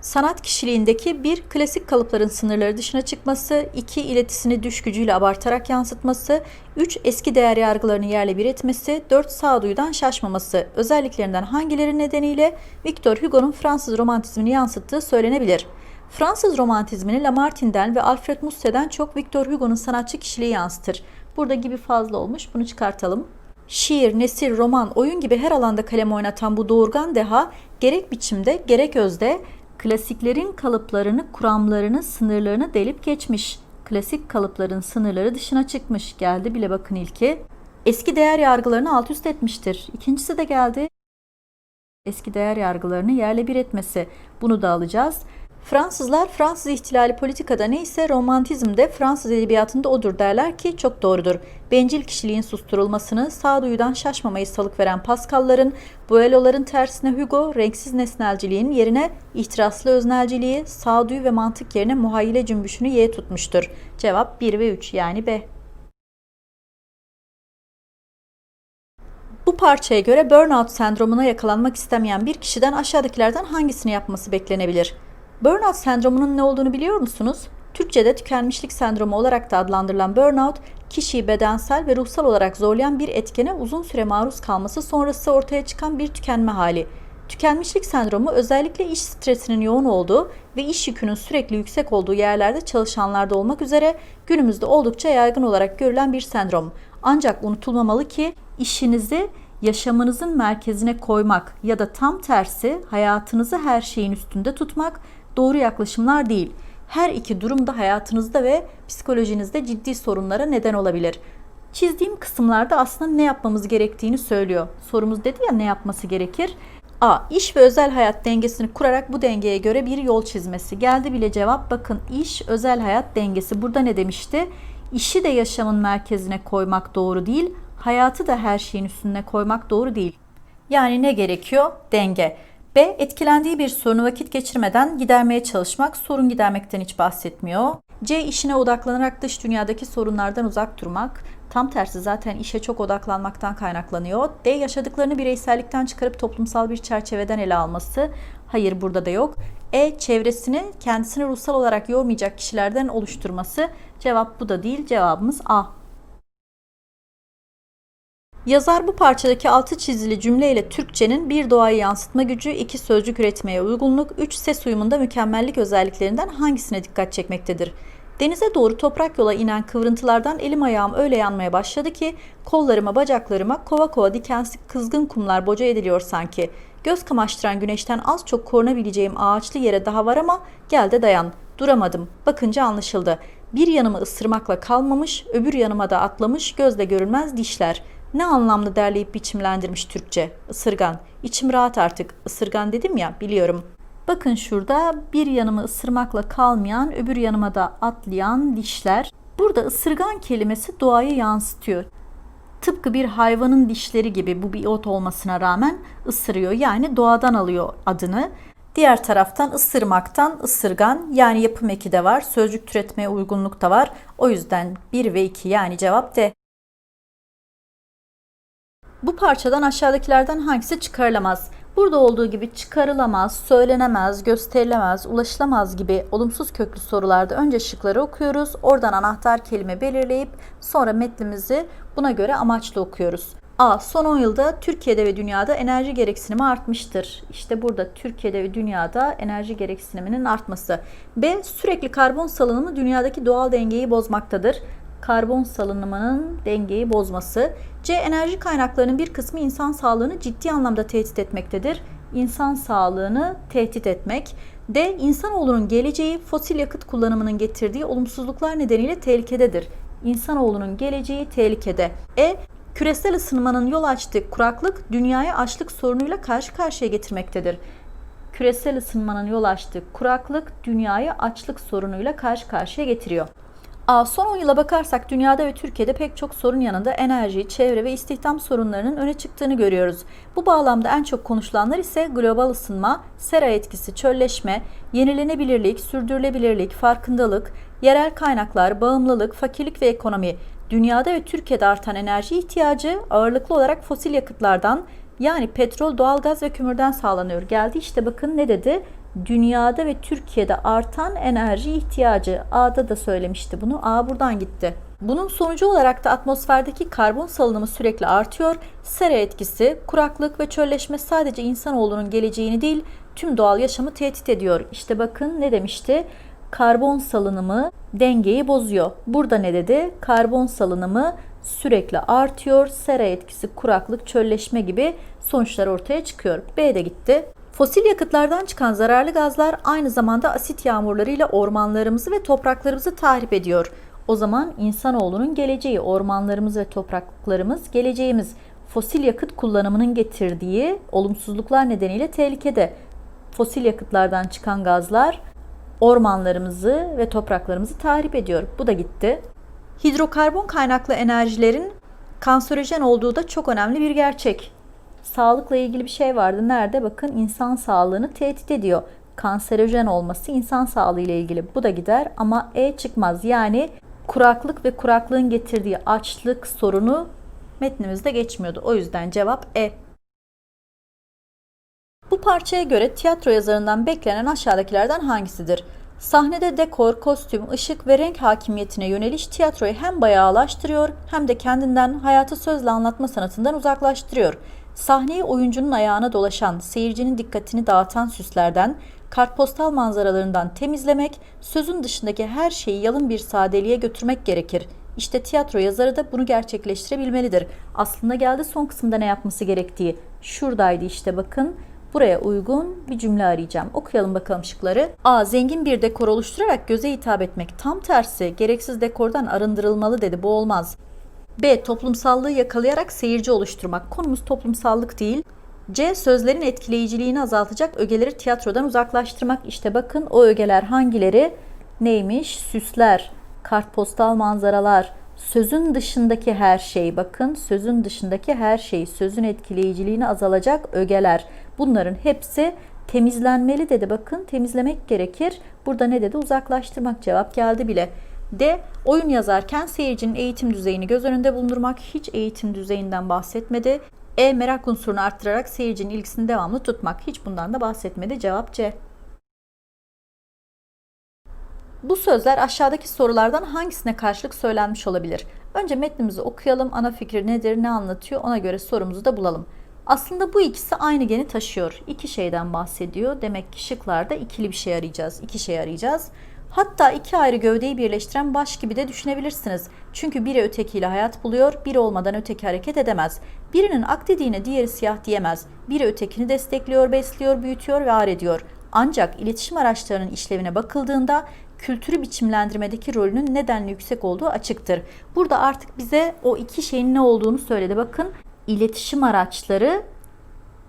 Sanat kişiliğindeki bir klasik kalıpların sınırları dışına çıkması, iki iletisini düş gücüyle abartarak yansıtması, üç eski değer yargılarını yerle bir etmesi, dört sağduyudan şaşmaması özelliklerinden hangileri nedeniyle Victor Hugo'nun Fransız romantizmini yansıttığı söylenebilir. Fransız romantizmini Lamartine'den ve Alfred Musset'den çok Victor Hugo'nun sanatçı kişiliği yansıtır. Burada gibi fazla olmuş, bunu çıkartalım. Şiir, nesir, roman, oyun gibi her alanda kalem oynatan bu doğurgan deha gerek biçimde gerek özde klasiklerin kalıplarını, kuramlarını, sınırlarını delip geçmiş. Klasik kalıpların sınırları dışına çıkmış. Geldi bile bakın ilki. Eski değer yargılarını alt üst etmiştir. İkincisi de geldi. Eski değer yargılarını yerle bir etmesi. Bunu da alacağız. Fransızlar Fransız ihtilali politikada neyse romantizmde Fransız edebiyatında odur derler ki çok doğrudur. Bencil kişiliğin susturulmasını, sağduyudan şaşmamayı salık veren Pascal'ların, Boileau'ların tersine Hugo, renksiz nesnelciliğin yerine ihtiraslı öznelciliği, sağduyu ve mantık yerine muhayyile cümbüşünü Y tutmuştur. Cevap 1 ve 3 yani B. Bu parçaya göre burnout sendromuna yakalanmak istemeyen bir kişiden aşağıdakilerden hangisini yapması beklenebilir? Burnout sendromunun ne olduğunu biliyor musunuz? Türkçe'de tükenmişlik sendromu olarak da adlandırılan burnout, kişiyi bedensel ve ruhsal olarak zorlayan bir etkene uzun süre maruz kalması sonrası ortaya çıkan bir tükenme hali. Tükenmişlik sendromu özellikle iş stresinin yoğun olduğu ve iş yükünün sürekli yüksek olduğu yerlerde çalışanlarda olmak üzere günümüzde oldukça yaygın olarak görülen bir sendrom. Ancak unutulmamalı ki işinizi yaşamınızın merkezine koymak ya da tam tersi hayatınızı her şeyin üstünde tutmak doğru yaklaşımlar değil. Her iki durum da hayatınızda ve psikolojinizde ciddi sorunlara neden olabilir. Çizdiğim kısımlarda aslında ne yapmamız gerektiğini söylüyor. Sorumuz dedi ya ne yapması gerekir? A. İş ve özel hayat dengesini kurarak bu dengeye göre bir yol çizmesi. Geldi bile cevap. Bakın iş, özel hayat dengesi. Burada ne demişti? İşi de yaşamın merkezine koymak doğru değil, hayatı da her şeyin üstüne koymak doğru değil. Yani ne gerekiyor? Denge. B. Etkilendiği bir sorunu vakit geçirmeden gidermeye çalışmak, sorun gidermekten hiç bahsetmiyor. C. işine odaklanarak dış dünyadaki sorunlardan uzak durmak. Tam tersi zaten işe çok odaklanmaktan kaynaklanıyor. D. Yaşadıklarını bireysellikten çıkarıp toplumsal bir çerçeveden ele alması. Hayır burada da yok. E. Çevresini kendisini ruhsal olarak yormayacak kişilerden oluşturması. Cevap bu da değil. Cevabımız A. Yazar bu parçadaki altı çizili cümleyle Türkçenin bir doğayı yansıtma gücü, iki sözcük üretmeye uygunluk, üç ses uyumunda mükemmellik özelliklerinden hangisine dikkat çekmektedir? Denize doğru toprak yola inen kıvrıntılardan elim ayağım öyle yanmaya başladı ki kollarıma bacaklarıma kova kova dikensi kızgın kumlar boca ediliyor sanki. Göz kamaştıran güneşten az çok korunabileceğim ağaçlı yere daha var ama gel de dayan. Duramadım. Bakınca anlaşıldı. Bir yanımı ısırmakla kalmamış, öbür yanıma da atlamış gözle görülmez dişler.'' Ne anlamlı derleyip biçimlendirmiş Türkçe. Isırgan. İçim rahat artık. Isırgan dedim ya biliyorum. Bakın şurada bir yanımı ısırmakla kalmayan, öbür yanıma da atlayan dişler. Burada ısırgan kelimesi doğayı yansıtıyor. Tıpkı bir hayvanın dişleri gibi bu bir ot olmasına rağmen ısırıyor. Yani doğadan alıyor adını. Diğer taraftan ısırmaktan ısırgan yani yapım eki de var. Sözcük türetmeye uygunluk da var. O yüzden 1 ve 2 yani cevap D. Bu parçadan aşağıdakilerden hangisi çıkarılamaz? Burada olduğu gibi çıkarılamaz, söylenemez, gösterilemez, ulaşılamaz gibi olumsuz köklü sorularda önce şıkları okuyoruz. Oradan anahtar kelime belirleyip sonra metnimizi buna göre amaçlı okuyoruz. A. Son 10 yılda Türkiye'de ve dünyada enerji gereksinimi artmıştır. İşte burada Türkiye'de ve dünyada enerji gereksiniminin artması. B. Sürekli karbon salınımı dünyadaki doğal dengeyi bozmaktadır karbon salınımının dengeyi bozması. C. Enerji kaynaklarının bir kısmı insan sağlığını ciddi anlamda tehdit etmektedir. İnsan sağlığını tehdit etmek. D. İnsanoğlunun geleceği fosil yakıt kullanımının getirdiği olumsuzluklar nedeniyle tehlikededir. İnsanoğlunun geleceği tehlikede. E. Küresel ısınmanın yol açtığı kuraklık dünyaya açlık sorunuyla karşı karşıya getirmektedir. Küresel ısınmanın yol açtığı kuraklık dünyayı açlık sorunuyla karşı karşıya getiriyor. Son 10 yıla bakarsak dünyada ve Türkiye'de pek çok sorun yanında enerji, çevre ve istihdam sorunlarının öne çıktığını görüyoruz. Bu bağlamda en çok konuşulanlar ise global ısınma, sera etkisi, çölleşme, yenilenebilirlik, sürdürülebilirlik, farkındalık, yerel kaynaklar, bağımlılık, fakirlik ve ekonomi. Dünyada ve Türkiye'de artan enerji ihtiyacı ağırlıklı olarak fosil yakıtlardan yani petrol, doğalgaz ve kömürden sağlanıyor. Geldi işte bakın ne dedi? Dünyada ve Türkiye'de artan enerji ihtiyacı. A'da da söylemişti bunu. A buradan gitti. Bunun sonucu olarak da atmosferdeki karbon salınımı sürekli artıyor. Sera etkisi, kuraklık ve çölleşme sadece insanoğlunun geleceğini değil, tüm doğal yaşamı tehdit ediyor. İşte bakın ne demişti? Karbon salınımı dengeyi bozuyor. Burada ne dedi? Karbon salınımı sürekli artıyor. Sera etkisi, kuraklık, çölleşme gibi sonuçlar ortaya çıkıyor. B de gitti. Fosil yakıtlardan çıkan zararlı gazlar aynı zamanda asit yağmurlarıyla ormanlarımızı ve topraklarımızı tahrip ediyor. O zaman insanoğlunun geleceği, ormanlarımız ve topraklarımız geleceğimiz. Fosil yakıt kullanımının getirdiği olumsuzluklar nedeniyle tehlikede. Fosil yakıtlardan çıkan gazlar ormanlarımızı ve topraklarımızı tahrip ediyor. Bu da gitti. Hidrokarbon kaynaklı enerjilerin kanserojen olduğu da çok önemli bir gerçek. Sağlıkla ilgili bir şey vardı. Nerede? Bakın insan sağlığını tehdit ediyor. Kanserojen olması insan sağlığı ile ilgili. Bu da gider ama E çıkmaz. Yani kuraklık ve kuraklığın getirdiği açlık sorunu metnimizde geçmiyordu. O yüzden cevap E. Bu parçaya göre tiyatro yazarından beklenen aşağıdakilerden hangisidir? Sahnede dekor, kostüm, ışık ve renk hakimiyetine yöneliş tiyatroyu hem bayağılaştırıyor hem de kendinden hayatı sözle anlatma sanatından uzaklaştırıyor. Sahneyi oyuncunun ayağına dolaşan, seyircinin dikkatini dağıtan süslerden, kartpostal manzaralarından temizlemek, sözün dışındaki her şeyi yalın bir sadeliğe götürmek gerekir. İşte tiyatro yazarı da bunu gerçekleştirebilmelidir. Aslında geldi son kısımda ne yapması gerektiği. Şuradaydı işte bakın. Buraya uygun bir cümle arayacağım. Okuyalım bakalım şıkları. A. Zengin bir dekor oluşturarak göze hitap etmek. Tam tersi gereksiz dekordan arındırılmalı dedi. Bu olmaz. B. Toplumsallığı yakalayarak seyirci oluşturmak. Konumuz toplumsallık değil. C. Sözlerin etkileyiciliğini azaltacak ögeleri tiyatrodan uzaklaştırmak. İşte bakın o ögeler hangileri? Neymiş? Süsler, kartpostal manzaralar, sözün dışındaki her şey. Bakın sözün dışındaki her şey, sözün etkileyiciliğini azalacak ögeler. Bunların hepsi temizlenmeli dedi. Bakın temizlemek gerekir. Burada ne dedi? Uzaklaştırmak cevap geldi bile. D. Oyun yazarken seyircinin eğitim düzeyini göz önünde bulundurmak hiç eğitim düzeyinden bahsetmedi. E. Merak unsurunu arttırarak seyircinin ilgisini devamlı tutmak hiç bundan da bahsetmedi. Cevap C. Bu sözler aşağıdaki sorulardan hangisine karşılık söylenmiş olabilir? Önce metnimizi okuyalım. Ana fikri nedir, ne anlatıyor ona göre sorumuzu da bulalım. Aslında bu ikisi aynı geni taşıyor. İki şeyden bahsediyor. Demek ki şıklarda ikili bir şey arayacağız. İki şey arayacağız. Hatta iki ayrı gövdeyi birleştiren baş gibi de düşünebilirsiniz. Çünkü biri ötekiyle hayat buluyor, biri olmadan öteki hareket edemez. Birinin ak dediğine diğeri siyah diyemez. Biri ötekini destekliyor, besliyor, büyütüyor ve ağır ediyor. Ancak iletişim araçlarının işlevine bakıldığında kültürü biçimlendirmedeki rolünün nedenli yüksek olduğu açıktır. Burada artık bize o iki şeyin ne olduğunu söyledi. Bakın iletişim araçları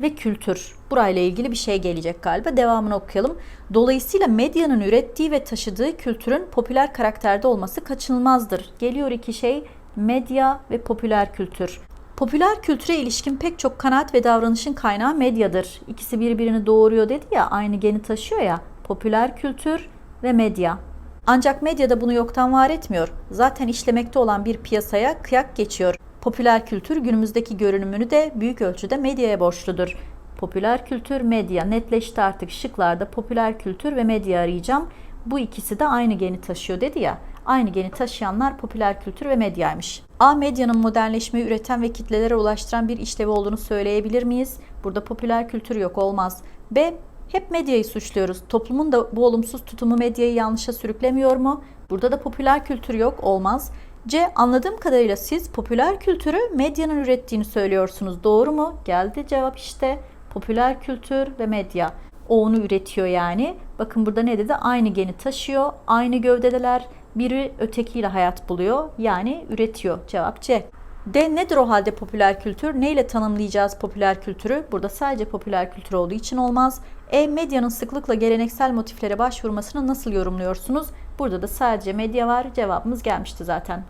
ve kültür. Burayla ilgili bir şey gelecek galiba. Devamını okuyalım. Dolayısıyla medyanın ürettiği ve taşıdığı kültürün popüler karakterde olması kaçınılmazdır. Geliyor iki şey medya ve popüler kültür. Popüler kültüre ilişkin pek çok kanaat ve davranışın kaynağı medyadır. İkisi birbirini doğuruyor dedi ya, aynı geni taşıyor ya. Popüler kültür ve medya. Ancak medya da bunu yoktan var etmiyor. Zaten işlemekte olan bir piyasaya kıyak geçiyor. Popüler kültür günümüzdeki görünümünü de büyük ölçüde medyaya borçludur. Popüler kültür, medya netleşti artık şıklarda popüler kültür ve medya arayacağım. Bu ikisi de aynı geni taşıyor dedi ya. Aynı geni taşıyanlar popüler kültür ve medyaymış. A. Medyanın modernleşmeyi üreten ve kitlelere ulaştıran bir işlevi olduğunu söyleyebilir miyiz? Burada popüler kültür yok olmaz. B. Hep medyayı suçluyoruz. Toplumun da bu olumsuz tutumu medyayı yanlışa sürüklemiyor mu? Burada da popüler kültür yok olmaz. C. Anladığım kadarıyla siz popüler kültürü medyanın ürettiğini söylüyorsunuz. Doğru mu? Geldi cevap işte. Popüler kültür ve medya. O onu üretiyor yani. Bakın burada ne dedi? Aynı geni taşıyor. Aynı gövdedeler. Biri ötekiyle hayat buluyor. Yani üretiyor. Cevap C. D nedir o halde popüler kültür? Neyle tanımlayacağız popüler kültürü? Burada sadece popüler kültür olduğu için olmaz. E medyanın sıklıkla geleneksel motiflere başvurmasını nasıl yorumluyorsunuz? Burada da sadece medya var. Cevabımız gelmişti zaten.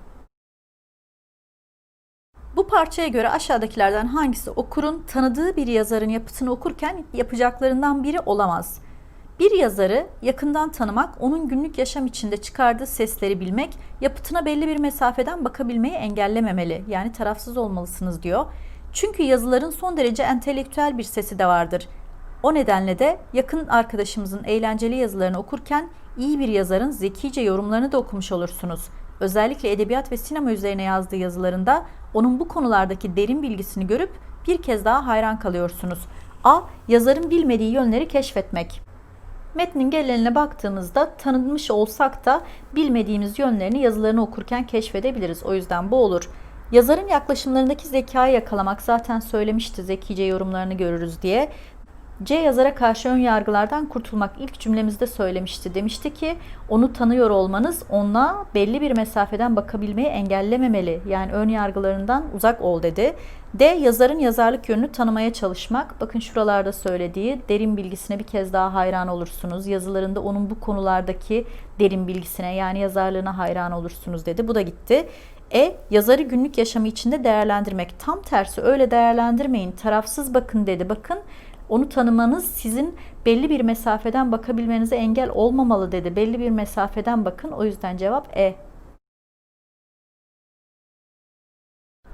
Bu parçaya göre aşağıdakilerden hangisi okurun tanıdığı bir yazarın yapıtını okurken yapacaklarından biri olamaz? Bir yazarı yakından tanımak, onun günlük yaşam içinde çıkardığı sesleri bilmek, yapıtına belli bir mesafeden bakabilmeyi engellememeli. Yani tarafsız olmalısınız diyor. Çünkü yazıların son derece entelektüel bir sesi de vardır. O nedenle de yakın arkadaşımızın eğlenceli yazılarını okurken iyi bir yazarın zekice yorumlarını da okumuş olursunuz. Özellikle edebiyat ve sinema üzerine yazdığı yazılarında onun bu konulardaki derin bilgisini görüp bir kez daha hayran kalıyorsunuz. A. Yazarın bilmediği yönleri keşfetmek. Metnin geleneğine baktığımızda tanınmış olsak da bilmediğimiz yönlerini yazılarını okurken keşfedebiliriz. O yüzden bu olur. Yazarın yaklaşımlarındaki zekayı yakalamak zaten söylemişti zekice yorumlarını görürüz diye. C yazara karşı ön yargılardan kurtulmak ilk cümlemizde söylemişti. Demişti ki onu tanıyor olmanız ona belli bir mesafeden bakabilmeyi engellememeli. Yani ön yargılarından uzak ol dedi. D yazarın yazarlık yönünü tanımaya çalışmak. Bakın şuralarda söylediği derin bilgisine bir kez daha hayran olursunuz. Yazılarında onun bu konulardaki derin bilgisine yani yazarlığına hayran olursunuz dedi. Bu da gitti. E. Yazarı günlük yaşamı içinde değerlendirmek. Tam tersi öyle değerlendirmeyin. Tarafsız bakın dedi. Bakın onu tanımanız sizin belli bir mesafeden bakabilmenize engel olmamalı dedi. Belli bir mesafeden bakın. O yüzden cevap E.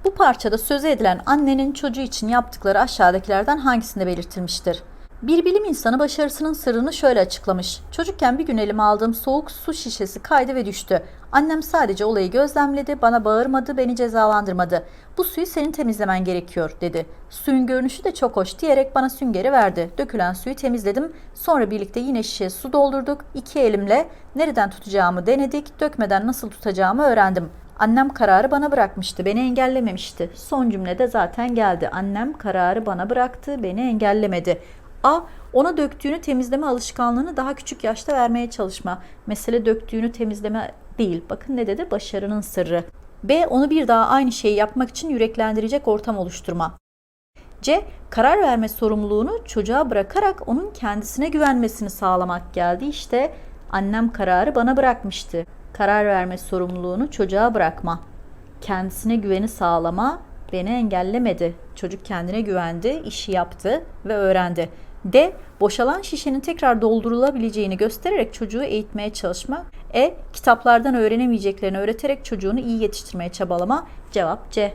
Bu parçada söz edilen annenin çocuğu için yaptıkları aşağıdakilerden hangisinde belirtilmiştir? Bir bilim insanı başarısının sırrını şöyle açıklamış. Çocukken bir gün elime aldığım soğuk su şişesi kaydı ve düştü. Annem sadece olayı gözlemledi, bana bağırmadı, beni cezalandırmadı. Bu suyu senin temizlemen gerekiyor dedi. Suyun görünüşü de çok hoş diyerek bana süngeri verdi. Dökülen suyu temizledim. Sonra birlikte yine şişeye su doldurduk. İki elimle nereden tutacağımı denedik. Dökmeden nasıl tutacağımı öğrendim. Annem kararı bana bırakmıştı, beni engellememişti. Son cümlede zaten geldi. Annem kararı bana bıraktı, beni engellemedi. A. Ona döktüğünü temizleme alışkanlığını daha küçük yaşta vermeye çalışma. Mesele döktüğünü temizleme değil. Bakın ne dedi? Başarının sırrı. B. Onu bir daha aynı şeyi yapmak için yüreklendirecek ortam oluşturma. C. Karar verme sorumluluğunu çocuğa bırakarak onun kendisine güvenmesini sağlamak geldi. İşte annem kararı bana bırakmıştı. Karar verme sorumluluğunu çocuğa bırakma. Kendisine güveni sağlama beni engellemedi. Çocuk kendine güvendi, işi yaptı ve öğrendi. D. Boşalan şişenin tekrar doldurulabileceğini göstererek çocuğu eğitmeye çalışma. E. Kitaplardan öğrenemeyeceklerini öğreterek çocuğunu iyi yetiştirmeye çabalama. Cevap C.